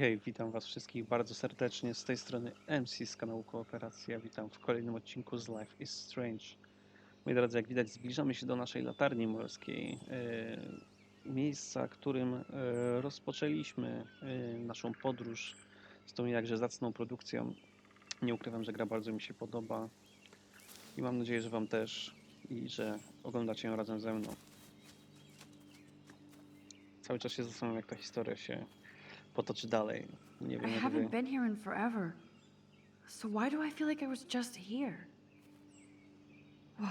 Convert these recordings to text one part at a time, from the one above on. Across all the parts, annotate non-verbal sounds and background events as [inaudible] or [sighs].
Hej, witam Was wszystkich bardzo serdecznie. Z tej strony MC z kanału Kooperacja. Witam w kolejnym odcinku z Life is Strange. Moi drodzy, jak widać, zbliżamy się do naszej latarni morskiej. e, Miejsca, którym e, rozpoczęliśmy e, naszą podróż z tą jakże zacną produkcją. Nie ukrywam, że gra bardzo mi się podoba i mam nadzieję, że Wam też i że oglądacie ją razem ze mną. Cały czas się zastanawiam, jak ta historia się potoczy dalej. Nie I wiem, jak haven't been here in forever. So why do I feel like I was just here? Whoa.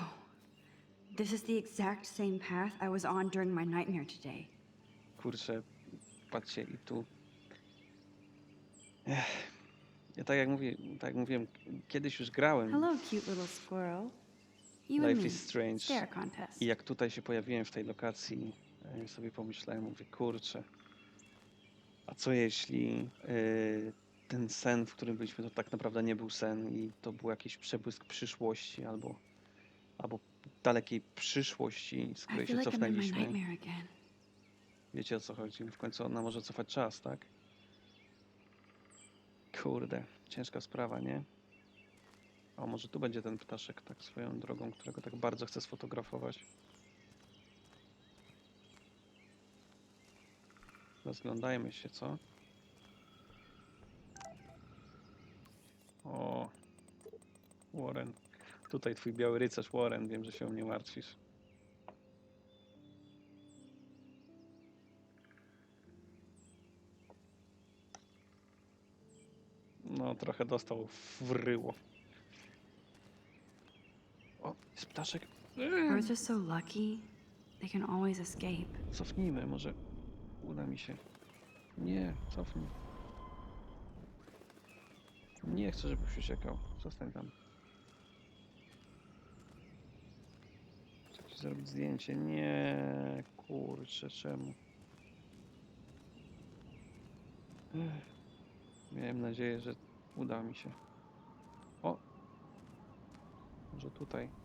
This is the exact same path I was on during my nightmare today. Kurczę, patrzcie i tu. Ech. Ja tak jak mówię, tak jak mówiłem, kiedyś już grałem Hello, cute little squirrel. You and Life me. is Strange Stare contest. i jak tutaj się pojawiłem w tej lokacji, e, sobie pomyślałem, mówię, kurczę, a co jeśli e, ten sen, w którym byliśmy, to tak naprawdę nie był sen i to był jakiś przebłysk przyszłości albo, albo dalekiej przyszłości, z której się cofnęliśmy. Wiecie o co chodzi? W końcu ona może cofać czas, tak? Kurde, ciężka sprawa, nie? O, może tu będzie ten ptaszek tak swoją drogą, którego tak bardzo chcę sfotografować. Rozglądajmy się, co? O, Warren. Tutaj twój biały rycerz Warren, wiem, że się o mnie martwisz. No, trochę dostał w ryło. O, jest ptaszek. Birds are so lucky. They can always escape. Cofnijmy, może uda mi się. Nie, cofnij. Nie chcę, żebyś uciekał. Zostań tam. Chcę ci zrobić zdjęcie. Nie, kurczę, czemu? Miałem nadzieję, że uda mi się. O! Może tutaj.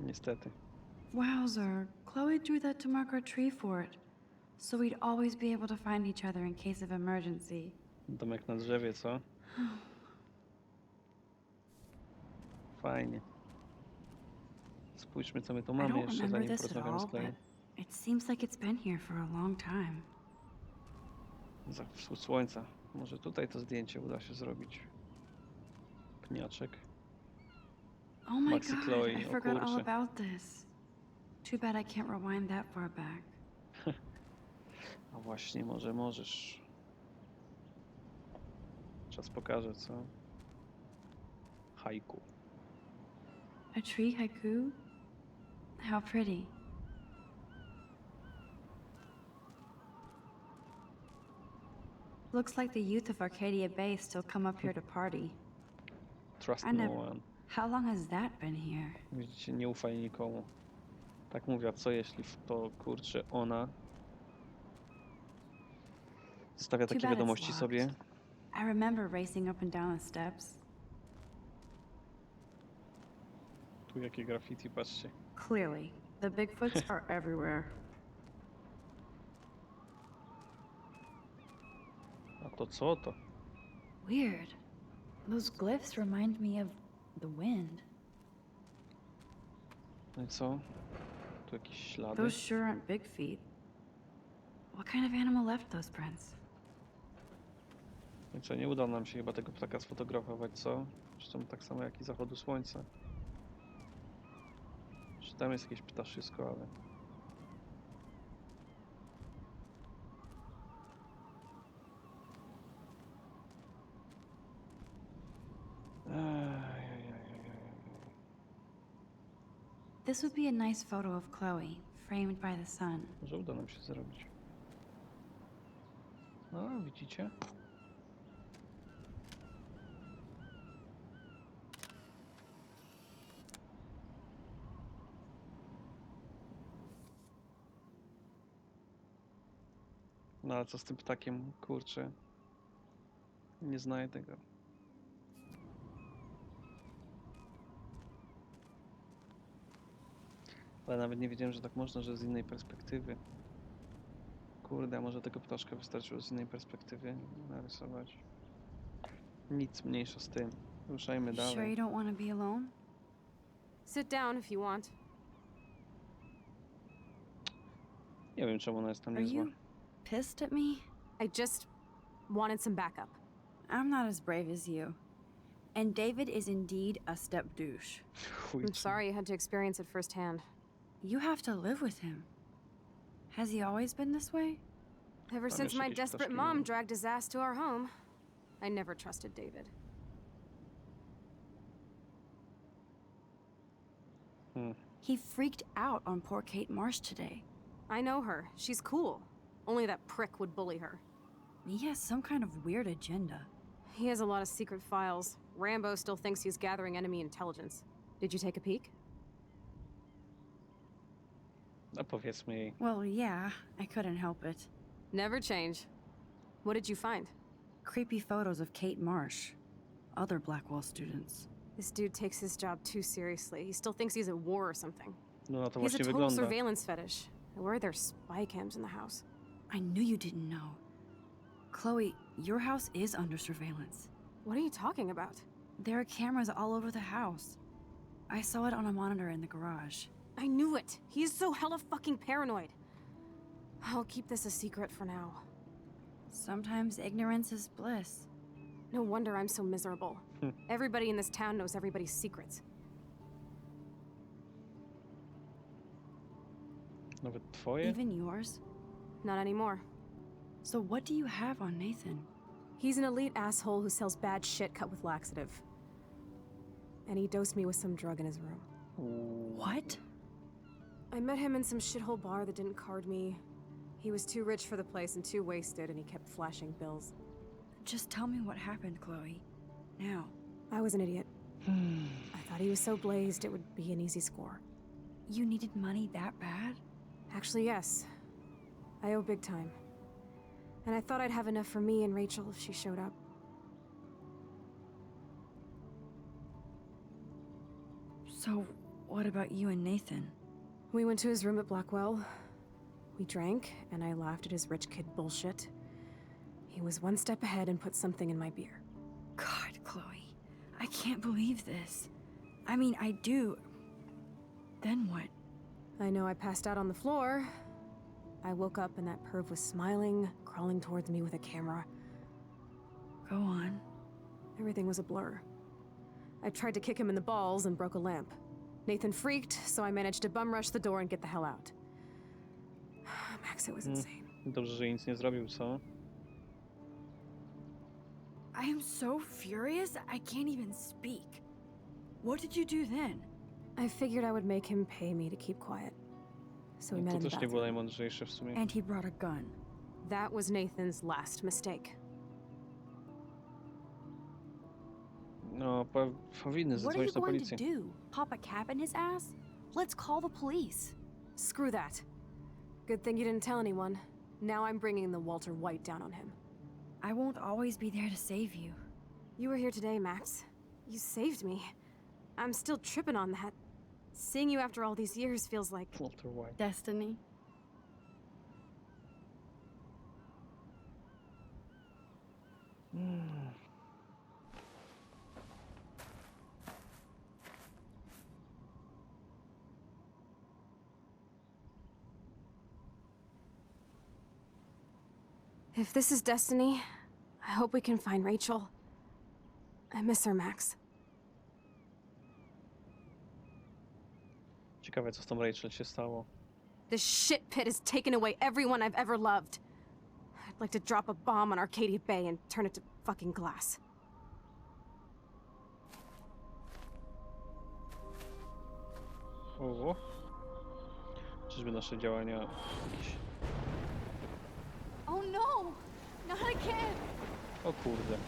Niestety. Wowzer. Chloe drew that to mark our tree fort. So we'd always be able to find each other in case of emergency. Domek na drzewie, co? [sighs] Fajnie. Spójrzmy, co my tu I mamy don't jeszcze, remember zanim this at porozmawiamy all, z but it seems like it's been here for a long time. Za wschód słońca. Może tutaj to zdjęcie uda się zrobić. Pniaczek. Oh my Maxi god, Chloe, I forgot all about this. Too bad I can't rewind that far back. [laughs] A właśnie, może możesz. Czas pokaże, co? Haiku. A tree haiku? How pretty. Looks like the youth of Arcadia Bay still come up here to party. Trust I no one. How long has that been here? Widzicie, nie ufaj nikomu. Tak mówię, a co jeśli w to, kurczę, ona zostawia Too takie bad it's wiadomości locked. sobie? I remember racing up and down the steps. Tu jakie graffiti, patrzcie. Clearly, the Bigfoots [laughs] are everywhere. A to co to? Weird. Those glyphs remind me of the wind. No i co? Tu jakieś ślady? Those sure aren't big feet. What kind of animal left those prints? No i co, nie uda nam się chyba tego ptaka sfotografować, co? Zresztą tak samo jak i zachodu słońca. Czy tam jest jakieś ptaszysko, ale... This would be a nice photo of Chloe, framed by the sun. Może uda nam się zrobić. No, widzicie? No ale co z tym ptakiem? Kurczę. Nie znajdę go. Ale nawet nie wiedziałem, że tak można, że z innej perspektywy. Kurde, a może tego ptaszka wystarczyło z innej perspektywy narysować. Nic mniejsza z tym. Ruszajmy Sure you dalej. don't want to be alone? Sit down if you want. Nie wiem, czemu ona jest tam Are niezła. you pissed at me? I just wanted some backup. I'm not as brave as you. And David is indeed a step douche. Chuj, I'm czy- sorry you had to experience it firsthand. You have to live with him. Has he always been this way? Ever since my desperate mom dragged his ass to our home, I never trusted David. Hmm. He freaked out on poor Kate Marsh today. I know her. She's cool. Only that prick would bully her. He has some kind of weird agenda. He has a lot of secret files. Rambo still thinks he's gathering enemy intelligence. Did you take a peek? No powiedzmy jej. Well, yeah, I couldn't help it. Never change. What did you find? Creepy photos of Kate Marsh, other Blackwall students. This dude takes his job too seriously. He still thinks he's at war or something. No na to He has a właśnie total wygląda. surveillance fetish. Where are there spy cams in the house? I knew you didn't know. Chloe, your house is under surveillance. What are you talking about? There are cameras all over the house. I saw it on a monitor in the garage. I knew it. He is so hella fucking paranoid. I'll keep this a secret for now. Sometimes ignorance is bliss. No wonder I'm so miserable. Hmm. Everybody in this town knows everybody's secrets. Even yours. Not anymore. So, what do you have on Nathan? He's an elite asshole who sells bad shit cut with laxative. And he dosed me with some drug in his room. What? I met him in some shithole bar that didn't card me. He was too rich for the place and too wasted, and he kept flashing bills. Just tell me what happened, Chloe. Now. I was an idiot. [sighs] I thought he was so blazed it would be an easy score. You needed money that bad? Actually, yes. I owe big time. And I thought I'd have enough for me and Rachel if she showed up. So, what about you and Nathan? We went to his room at Blackwell. We drank, and I laughed at his rich kid bullshit. He was one step ahead and put something in my beer. God, Chloe. I can't believe this. I mean, I do. Then what? I know I passed out on the floor. I woke up and that perv was smiling, crawling towards me with a camera. Go on. Everything was a blur. I tried to kick him in the balls and broke a lamp. Nathan freaked, so I managed to bum rush the door and get the hell out. [sighs] Max, it was Mm. insane. Dobrze, że nic nie zrobił, co? I am so furious, I can't even speak. What did you do then? I figured I would make him pay me to keep quiet. So we met To in the też nie było bathroom. najmądrzejsze w sumie. And he brought a gun. That was Nathan's last mistake. No, po, powinny What are you zadzwonić na going to policję. do? Pop a cap in his ass? Let's call the police. Screw that. Good thing you didn't tell anyone. Now I'm bringing the Walter White down on him. I won't always be there to save you. You were here today, Max. You saved me. I'm still tripping on that. Seeing you after all these years feels like Walter White. Destiny. Hmm. If this is destiny, I hope we can find Rachel. I miss her, Max. Ciekawe, co z tą Rachel się stało. This shit pit has taken away everyone I've ever loved. I'd like to drop a bomb on Arcadia Bay and turn it to fucking glass. O. Czyżby nasze działania jakieś... Oh no! Not again! O kurde.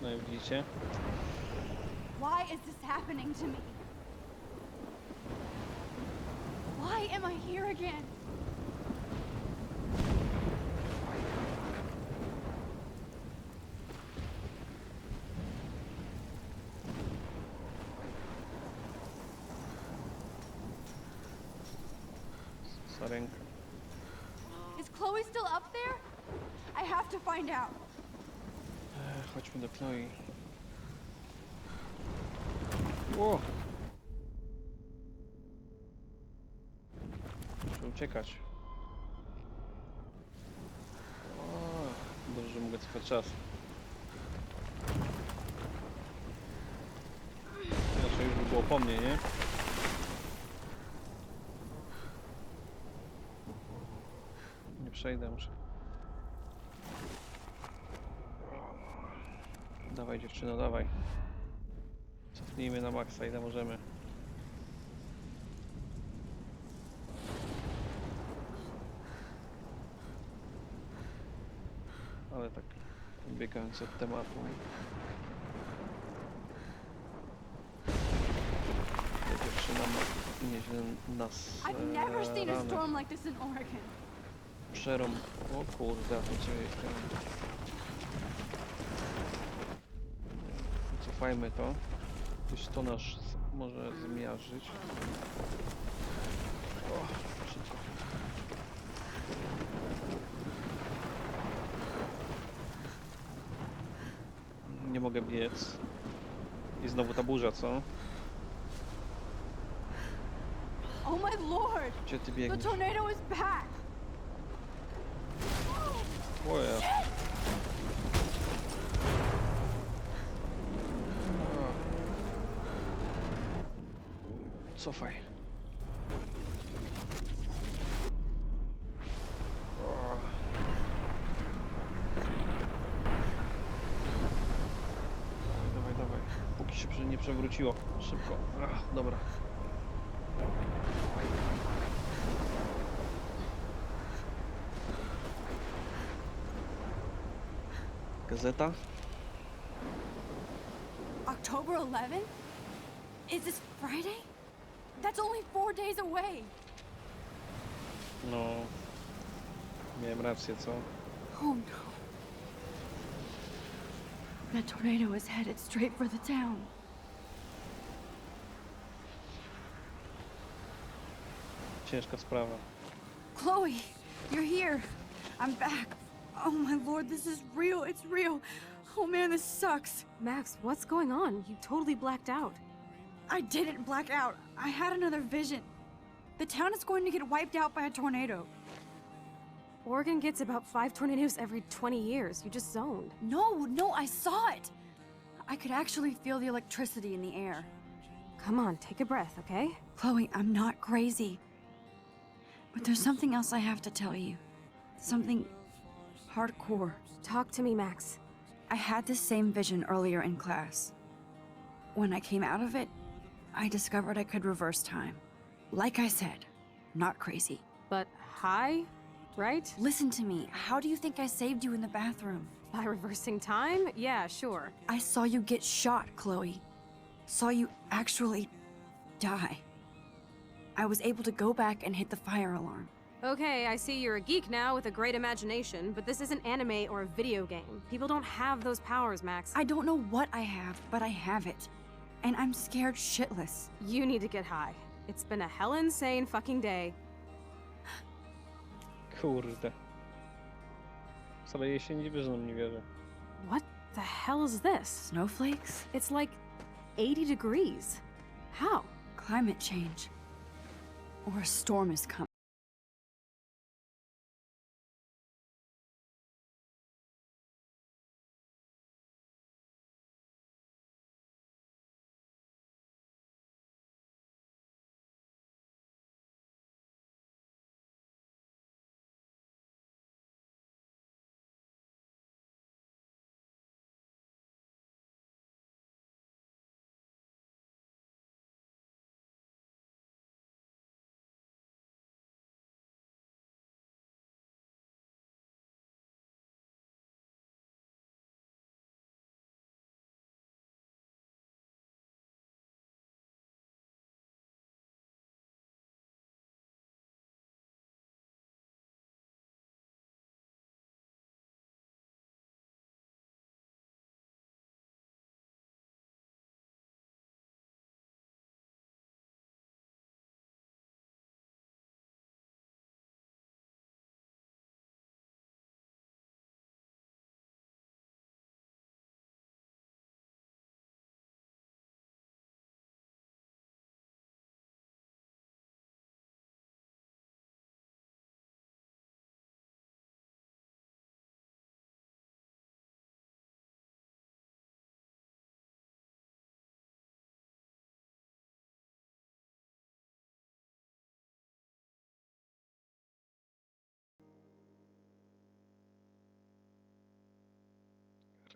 No i widzicie? Why is this happening to me? Why am I here again? Sarenka. Is Chloe still up there? I have to find out. E, Chodźmy do Chloe. Muszę uciekać. O, dobrze, że mogę cofać czas. Inaczej już by było po mnie, nie? Nie przejdę, muszę. Dawaj dziewczyno, dawaj. Cofnijmy na maksa ile możemy. Ale tak biegając od tematu. Ta dziewczyna ma nieźle nas I've never e, seen a ranę. storm like this in Oregon. Przerąb... O kurde, co jest teraz? Cofajmy to. Gdzieś to nas może zmiażdżyć. O, szybko. Nie mogę biec. I znowu ta burza, co? Oh my lord! Gdzie ty The biegniesz? tornado is back! Oja. Cofaj. Dawaj, dawaj. Póki się nie przewróciło. Szybko. Ach, dobra. Gazeta? October 11th? Is this Friday? That's only four days away. No. Miałem rację, co? Oh no. That tornado is headed straight for the town. Ciężka sprawa. Chloe, you're here. I'm back. Oh my lord, this is real. It's real. Oh man, this sucks. Max, what's going on? You totally blacked out. I didn't black out. I had another vision. The town is going to get wiped out by a tornado. Oregon gets about five tornadoes every 20 years. You just zoned. No, no, I saw it. I could actually feel the electricity in the air. Come on, take a breath, okay? Chloe, I'm not crazy. But there's something else I have to tell you. Something hardcore. Talk to me, Max. I had the same vision earlier in class. When I came out of it, I discovered I could reverse time. Like I said, not crazy. But high, right? Listen to me. How do you think I saved you in the bathroom? By reversing time? Yeah, sure. I saw you get shot, Chloe. Saw you actually die. I was able to go back and hit the fire alarm. Okay, I see you're a geek now with a great imagination, but this isn't anime or a video game. People don't have those powers, Max. I don't know what I have, but I have it. And I'm scared shitless. You need to get high. It's been a hell insane fucking day. Kurde. Wcale jej się nie dziwię, że nam nie wierzę. What the hell is this? Snowflakes? It's like 80 degrees. How? Climate change. Or a storm is coming.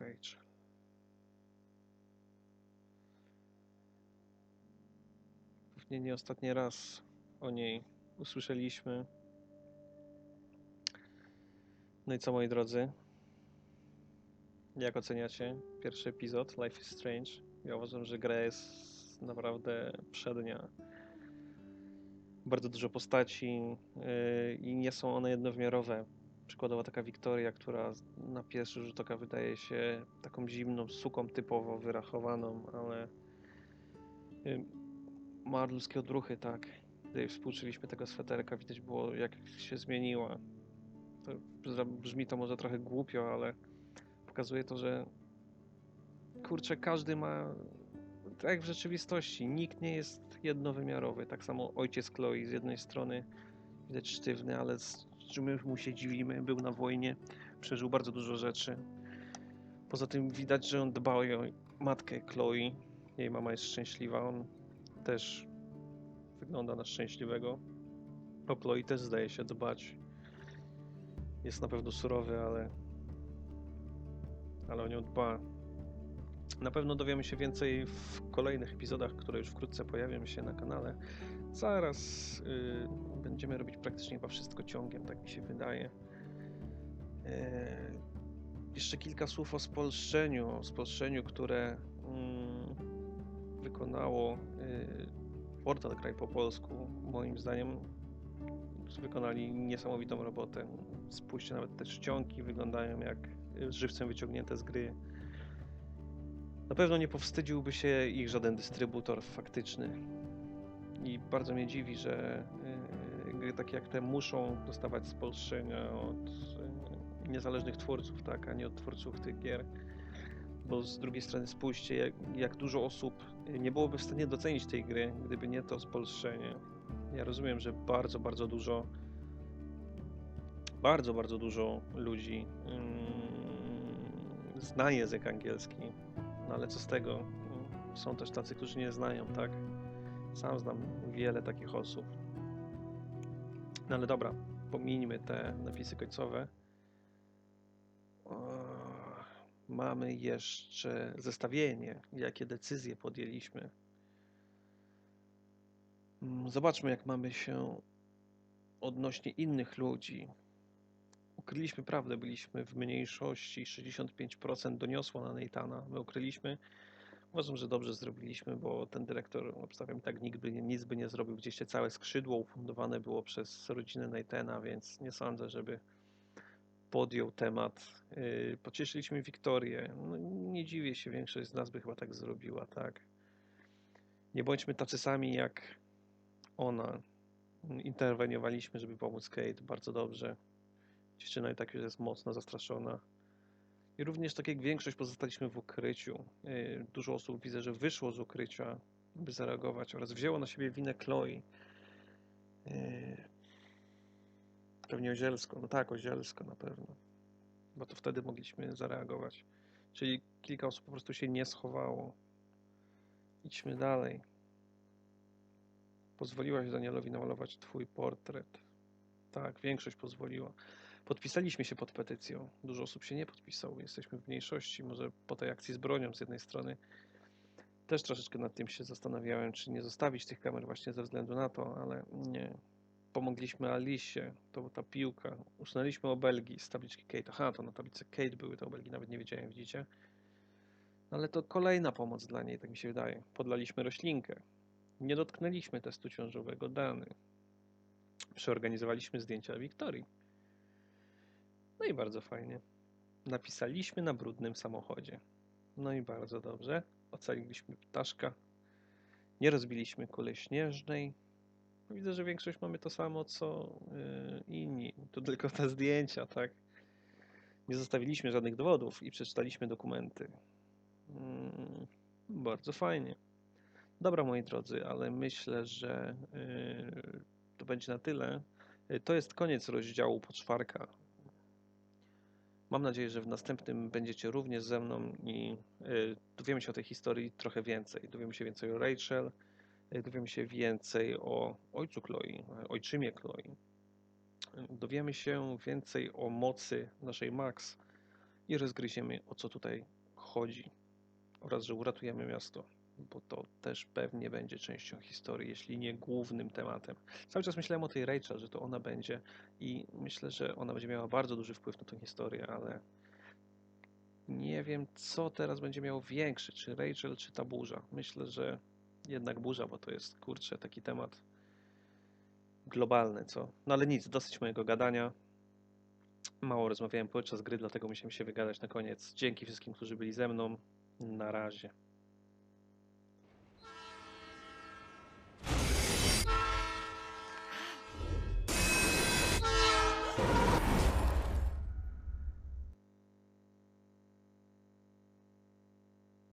Rachel. Pewnie nie ostatni raz o niej usłyszeliśmy. No i co moi drodzy? Jak oceniacie pierwszy epizod Life is Strange? Ja uważam, że gra jest naprawdę przednia. Bardzo dużo postaci yy, i nie są one jednowymiarowe. Przykładowo taka Wiktoria, która na pierwszy rzut oka wydaje się taką zimną suką typowo wyrachowaną, ale yy, ma ludzkie odruchy, tak. Gdy współczuliśmy tego sweterka, widać było jak się zmieniła. To brzmi to może trochę głupio, ale pokazuje to, że kurczę, każdy ma tak jak w rzeczywistości, nikt nie jest jednowymiarowy. Tak samo ojciec Chloe z jednej strony widać sztywny, ale z czym my mu się dziwimy, był na wojnie, przeżył bardzo dużo rzeczy. Poza tym widać, że on dba o jej matkę Chloe. Jej mama jest szczęśliwa, on też wygląda na szczęśliwego. O Chloe też zdaje się dbać. Jest na pewno surowy, ale ale o nią dba. Na pewno dowiemy się więcej w kolejnych epizodach, które już wkrótce pojawią się na kanale. Zaraz y, będziemy robić praktycznie chyba wszystko ciągiem, tak mi się wydaje. E, jeszcze kilka słów o spolszczeniu, o spolszczeniu, które mm, wykonało y, Portal Cry po polsku. Moim zdaniem wykonali niesamowitą robotę. Spójrzcie, nawet te czcionki wyglądają jak y, żywcem wyciągnięte z gry. Na pewno nie powstydziłby się ich żaden dystrybutor faktyczny. I bardzo mnie dziwi, że gry takie jak te muszą dostawać spolszczenia od y, niezależnych twórców, tak, a nie od twórców tych gier. Bo z drugiej strony spójrzcie, jak, jak dużo osób nie byłoby w stanie docenić tej gry, gdyby nie to spolszczenie. Ja rozumiem, że bardzo, bardzo dużo, bardzo, bardzo dużo ludzi ym, zna język angielski, no ale co z tego? Są też tacy, którzy nie znają, tak? Sam znam wiele takich osób. No ale dobra, pomińmy te napisy końcowe. Mamy jeszcze zestawienie, jakie decyzje podjęliśmy. Mm, Zobaczmy, jak mamy się odnośnie innych ludzi. Ukryliśmy prawdę, byliśmy w mniejszości, 65% doniosło na Neitana. My ukryliśmy. Uważam, że dobrze zrobiliśmy, bo ten dyrektor, obstawiam, tak nikt by, nic by nie zrobił. Gdzieś całe skrzydło ufundowane było przez rodzinę Neitana, więc nie sądzę, żeby podjął temat. Yy, Pocieszyliśmy Wiktorię. No, nie dziwię się, większość z nas by chyba tak zrobiła, tak. Nie bądźmy tacy sami jak ona. Interweniowaliśmy, żeby pomóc Kate, bardzo dobrze. Dziewczyna i tak już jest mocno zastraszona. I również tak jak większość pozostaliśmy w ukryciu. Yy, Dużo osób widzę, że wyszło z ukrycia, by zareagować oraz wzięło na siebie winę Chloe. Yy, Pewnie Ozielsko, no tak, Ozielsko na pewno. Bo to wtedy mogliśmy zareagować. Czyli kilka osób po prostu się nie schowało. Idźmy dalej. Pozwoliłaś Danielowi namalować twój portret. Tak, większość pozwoliła. Podpisaliśmy się pod petycją. Dużo osób się nie podpisało. Jesteśmy w mniejszości. Może po tej akcji z bronią z jednej strony też troszeczkę nad tym się zastanawiałem, czy nie zostawić tych kamer właśnie ze względu na to, ale nie. Pomogliśmy Alicie, to była ta piłka. Usunęliśmy obelgi z tabliczki Kate. Aha, to na tablicy Kate były te obelgi, nawet nie wiedziałem, widzicie? No ale to kolejna pomoc dla niej, tak mi się wydaje. Podlaliśmy roślinkę. Nie dotknęliśmy testu ciążowego Dany. Przeorganizowaliśmy zdjęcia Wiktorii. No i bardzo fajnie. Napisaliśmy na brudnym samochodzie. No i bardzo dobrze. Ocaliliśmy ptaszka. Nie rozbiliśmy kuli śnieżnej. Widzę, że większość mamy to samo, co yy, inni. To tylko te zdjęcia, tak? Nie zostawiliśmy żadnych dowodów i przeczytaliśmy dokumenty. Mm, bardzo fajnie. Dobra, moi drodzy, ale myślę, że yy, to będzie na tyle. Yy, To jest koniec rozdziału poczwarka. Mam nadzieję, że w następnym będziecie również ze mną i yy, dowiemy się o tej historii trochę więcej. Dowiemy się więcej o Rachel, yy, dowiemy się więcej o ojcu Chloe, e, ojczymie Chloe. Dowiemy się więcej o mocy naszej Max i rozgryziemy o co tutaj chodzi oraz że uratujemy miasto, bo to też pewnie będzie częścią historii, jeśli nie głównym tematem. Cały czas myślałem o tej Rachel, że to ona będzie i myślę, że ona będzie miała bardzo duży wpływ na tę historię, ale nie wiem, co teraz będzie miało większy, czy Rachel, czy ta burza. Myślę, że jednak burza, bo to jest, kurczę, taki temat globalny, co? No ale nic, dosyć mojego gadania. Mało rozmawiałem podczas gry, dlatego musiałem się wygadać na koniec. Dzięki wszystkim, którzy byli ze mną. Na razie.